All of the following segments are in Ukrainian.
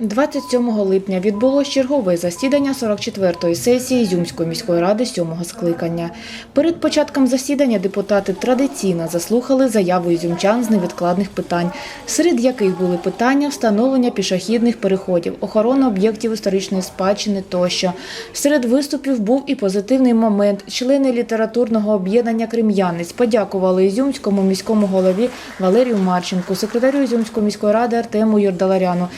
27 липня відбулось чергове засідання 44-ї сесії Ізюмської міської ради 7-го скликання. Перед початком засідання депутати традиційно заслухали заяву ізюмчан з невідкладних питань, серед яких були питання встановлення пішохідних переходів, охорона об'єктів історичної спадщини тощо. Серед виступів був і позитивний момент. Члени літературного об'єднання Крем'янець подякували Ізюмському міському голові Валерію Марченку, секретарю Ізюмської міської ради Артему Юрдаларяну,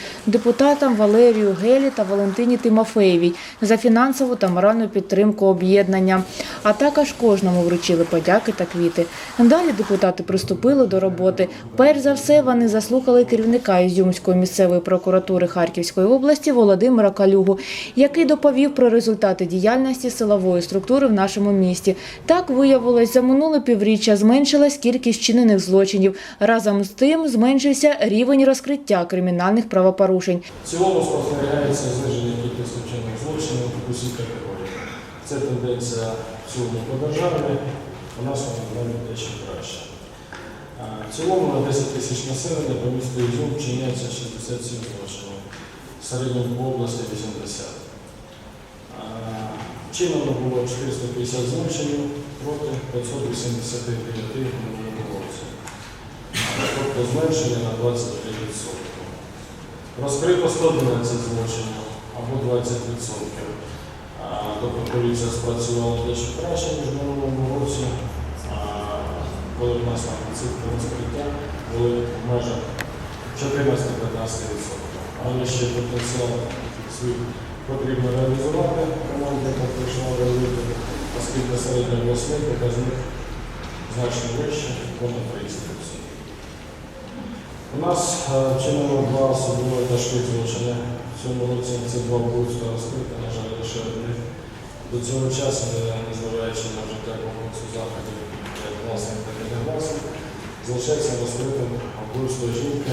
депутатам Валерію Гелі та Валентині Тимофеєвій за фінансову та моральну підтримку об'єднання. А також кожному вручили подяки та квіти. Далі депутати приступили до роботи. Перш за все, вони заслухали керівника Ізюмської місцевої прокуратури Харківської області Володимира Калюгу, який доповів про результати діяльності силової структури в нашому місті. Так виявилось, за минуле півріччя зменшилась кількість вчинених злочинів. Разом з тим зменшився рівень розкриття кримінальних правопорушень. В цілому спостерігається зниження кількості вчинених злочинів у всіх категоріях. Це тенденція в по державі, у нас вона дещо краще. В цілому на 10 тисяч населення по місту Ізюм вчиняється 67 злочинів, в середньому по області 80. А, Вчинено було 450 злочинів проти 589 в. Тобто зменшення на 23%. Розкрито 112 злочинів або 20%. Тобто поліція спрацювала дещо краще, ніж в минулому році. Коли в нас там цифри розкриття були в межах 14-15%. Але ще потенціал свій потрібно реалізувати, команда прийшла робити, оскільки середня обласний показник значно вище, понад 30%. У нас е, вчинено два особливо тяжких злочини. В цьому році це два вбивства розкриті, на жаль, лише одне. До цього часу, незважаючи на вжиття комплексу заходів, як власник, так і не власник, залишається розкритим вбивство жінки,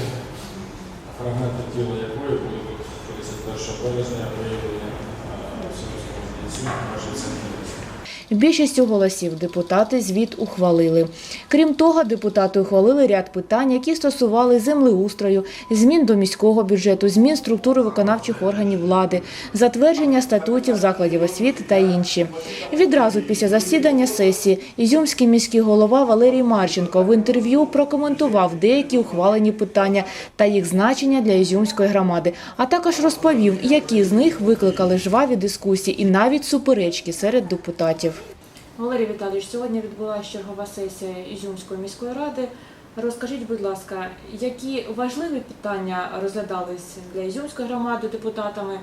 фрагменти тіла якої були 31 березня виявлені е, в Сумському кінці нашої центрі. Більшістю голосів депутати звіт ухвалили. Крім того, депутати ухвалили ряд питань, які стосували землеустрою, змін до міського бюджету, змін структури виконавчих органів влади, затвердження статутів закладів освіти та інші. Відразу після засідання сесії Ізюмський міський голова Валерій Марченко в інтерв'ю прокоментував деякі ухвалені питання та їх значення для Ізюмської громади, а також розповів, які з них викликали жваві дискусії і навіть суперечки серед депутатів. Валерій Віталійович, сьогодні відбулася чергова сесія Ізюмської міської ради. Розкажіть, будь ласка, які важливі питання розглядались для Ізюмської громади депутатами,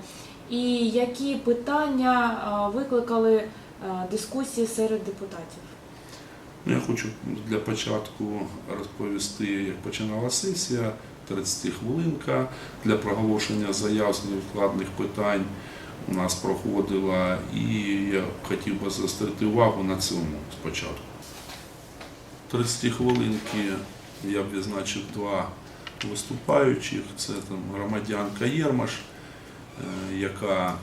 і які питання викликали дискусії серед депутатів? Ну, Я хочу для початку розповісти, як починала сесія, 30 хвилинка для проголошення заяв з невідкладних питань у нас проходила, і я хотів би заострити увагу на цьому спочатку. 30 хвилинки я б відзначив два виступаючих. Це там громадянка Єрмаш, е, яка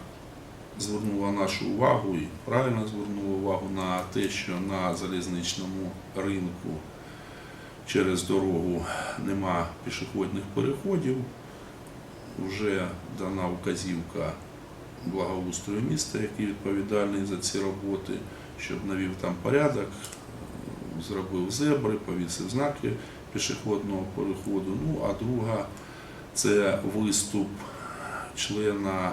звернула нашу увагу і правильно звернула увагу на те, що на залізничному ринку через дорогу нема пішохідних переходів. Вже дана вказівка благоустрою міста, який відповідальний за ці роботи, щоб навів там порядок, зробив зебри, повісив знаки пішохідного переходу. Ну а друга це виступ члена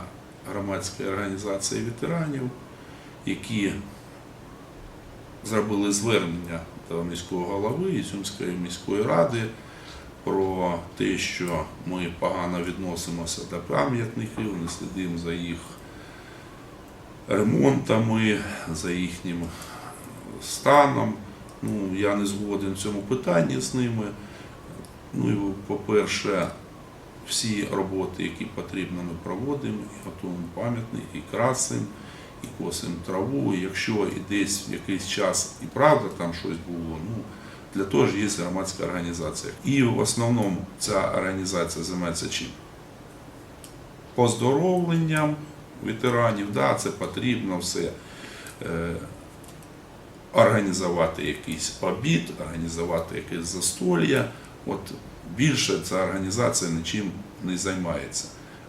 громадської організації ветеранів, які зробили звернення до міського голови Ізюмської міської ради про те, що ми погано відносимося до пам'ятників, не слідимо за їх ремонтами, за їхнім станом. Ну, я не згоден в цьому питанні з ними. Ну і, по-перше, всі роботи, які потрібно, ми проводимо, і готуємо пам'ятники, і красимо, і косимо траву. Якщо і десь в якийсь час і правда там щось було, ну для того ж є громадська організація. І в основному ця організація займається чим? Поздоровленням ветеранів, да, це потрібно все. Е, Організувати якийсь обід, організувати якесь застолья. От більше ця організація нічим не займається.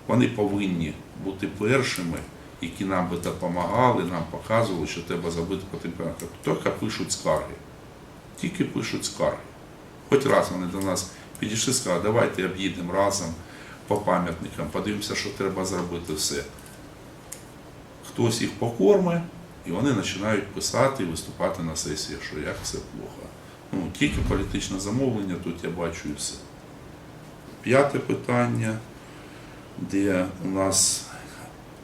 Вони повинні бути першими, які нам би допомагали, нам показували, що треба зробити по температурі. Тільки пишуть скарги. Тільки пишуть скарги. Хоч раз вони до нас підійшли, сказали, давайте об'їдемо разом по пам'ятникам, подивимося, що треба зробити все. Хтось їх покорме, і вони починають писати і виступати на сесіях, що як все плохо. Ну, тільки політичне замовлення, тут я бачу і все. П'яте питання, де у нас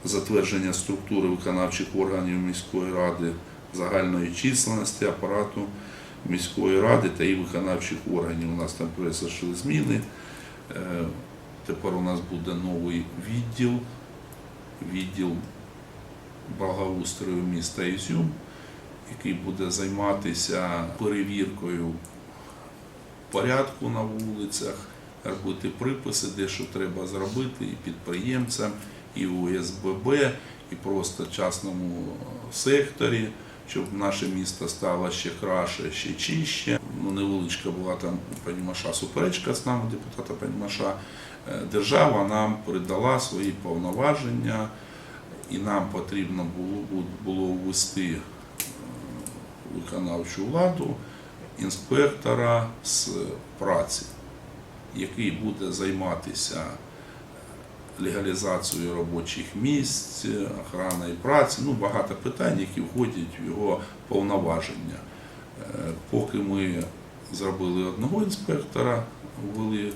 затвердження структури виконавчих органів міської ради, загальної численності апарату міської ради та і виконавчих органів. У нас там произошли зміни. Е, Тепер у нас буде новий відділ, відділ благоустрою міста Ізюм, який буде займатися перевіркою порядку на вулицях, робити приписи, де що треба зробити і підприємцям, і УСББ, і просто частному секторі, щоб наше місто стало ще краще, ще чище. Ну, невеличка була там Панімаша суперечка з нами, депутата Панімаша. Е, Держава нам передала свої повноваження, і нам потрібно було, було ввести е, виконавчу владу інспектора з праці, який буде займатися легалізацією робочих місць, охороною праці, ну багато питань, які входять в його повноваження. Е, Поки ми зробили одного інспектора, ввели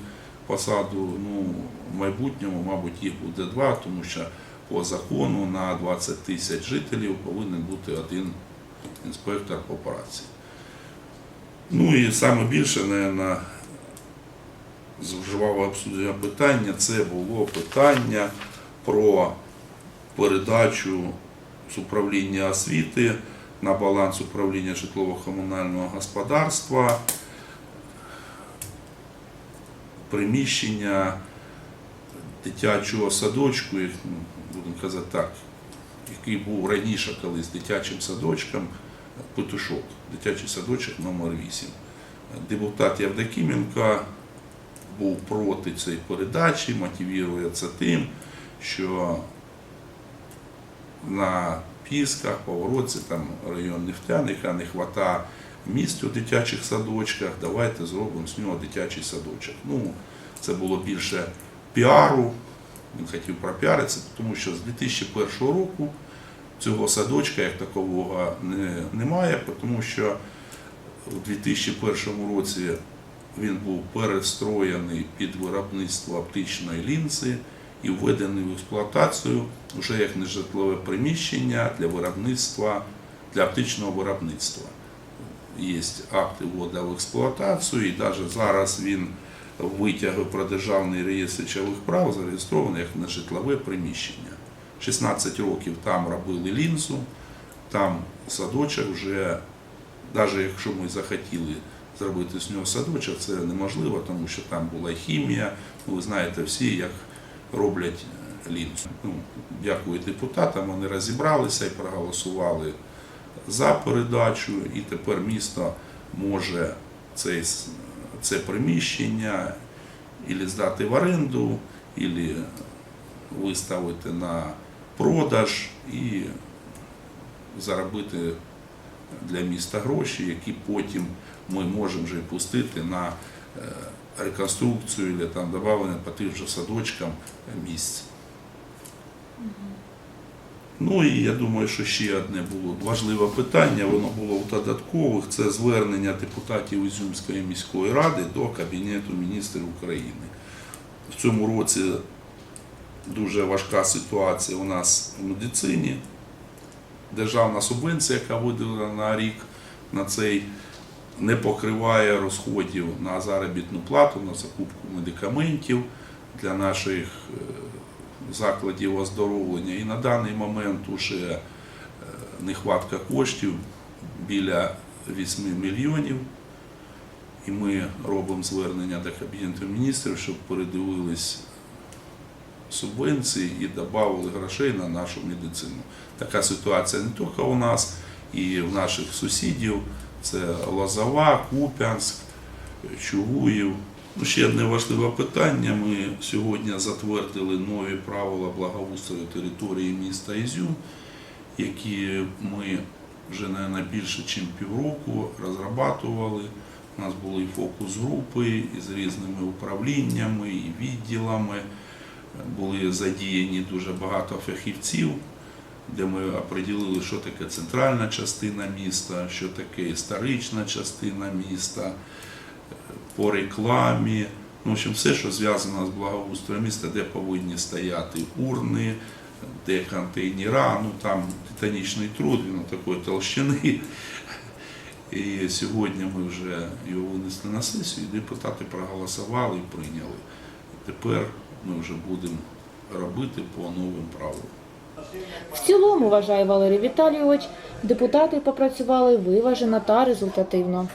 посаду, ну, в майбутньому, мабуть, їх буде два, тому що по закону на 20 тисяч жителів повинен бути один інспектор по праці. Ну і саме більше, мабуть, зживало обсудження питання, це було питання про передачу з управління освіти на баланс управління житлово-комунального господарства приміщення дитячого садочку, ну, будемо казати так, який був раніше колись дитячим садочком, Петушок, дитячий садочок номер 8 Депутат Явдокименко був проти цієї передачі, мотивує це тим, що на Пісках, Поворотці, там район Нефтяника, не вистачає місць у дитячих садочках, давайте зробимо з нього дитячий садочок. Ну, це було більше піару, він хотів пропіаритися, тому що з 2001 року цього садочка як такового не, немає, тому що у 2001 році він був перестроєний під виробництво оптичної лінзи і введений в експлуатацію вже як нежитлове приміщення для виробництва, для оптичного виробництва. Є акти вводу в експлуатацію, і навіть зараз він витяги про державний реєстр речових прав зареєстрований як нежитлове приміщення. 16 років там робили лінзу, там садочок вже, навіть якщо ми захотіли зробити з нього садочок, це неможливо, тому що там була хімія. Ну, ви знаєте всі, як роблять е, лінзу. Ну, дякую депутатам, вони розібралися і проголосували за передачу, і тепер місто може цей, це приміщення ілі здати в оренду, ілі виставити на продаж і заробити для міста гроші, які потім ми можемо вже пустити на е, реконструкцію або там додавання по тим же садочкам місць. Ну і я думаю, що ще одне було важливе питання, воно було в додаткових, це звернення депутатів Ізюмської міської ради до Кабінету міністрів України. В цьому році дуже важка ситуація у нас в медицині. Державна субвенція, яка виділена на рік на цей, не покриває розходів на заробітну плату, на закупку медикаментів для наших е, закладів оздоровлення. І на даний момент уже е, нехватка коштів біля 8 мільйонів. І ми робимо звернення до Кабінету міністрів, щоб передивились субвенції і додали грошей на нашу медицину. Така ситуація не тільки у нас, і в наших сусідів. Це Лозова, Куп'янськ, Чугуїв, Ще одне важливе питання. Ми сьогодні затвердили нові правила благоустрою території міста Ізюм, які ми вже не більше, ніж півроку розрабатували. У нас були фокус-групи із різними управліннями і відділами. Були задіяні дуже багато фахівців, де ми оприділили, що таке центральна частина міста, що таке історична частина міста по рекламі. Ну, в общем, все, що зв'язано з благоустроєм міста, де повинні стояти урни, де контейнера, ну там титанічний труд, він такої толщини. І сьогодні ми вже його винесли на сесію, і депутати проголосували і прийняли. Тепер ми вже будемо робити по новим правилам. В цілому, вважає Валерій Віталійович, депутати попрацювали виважено та результативно.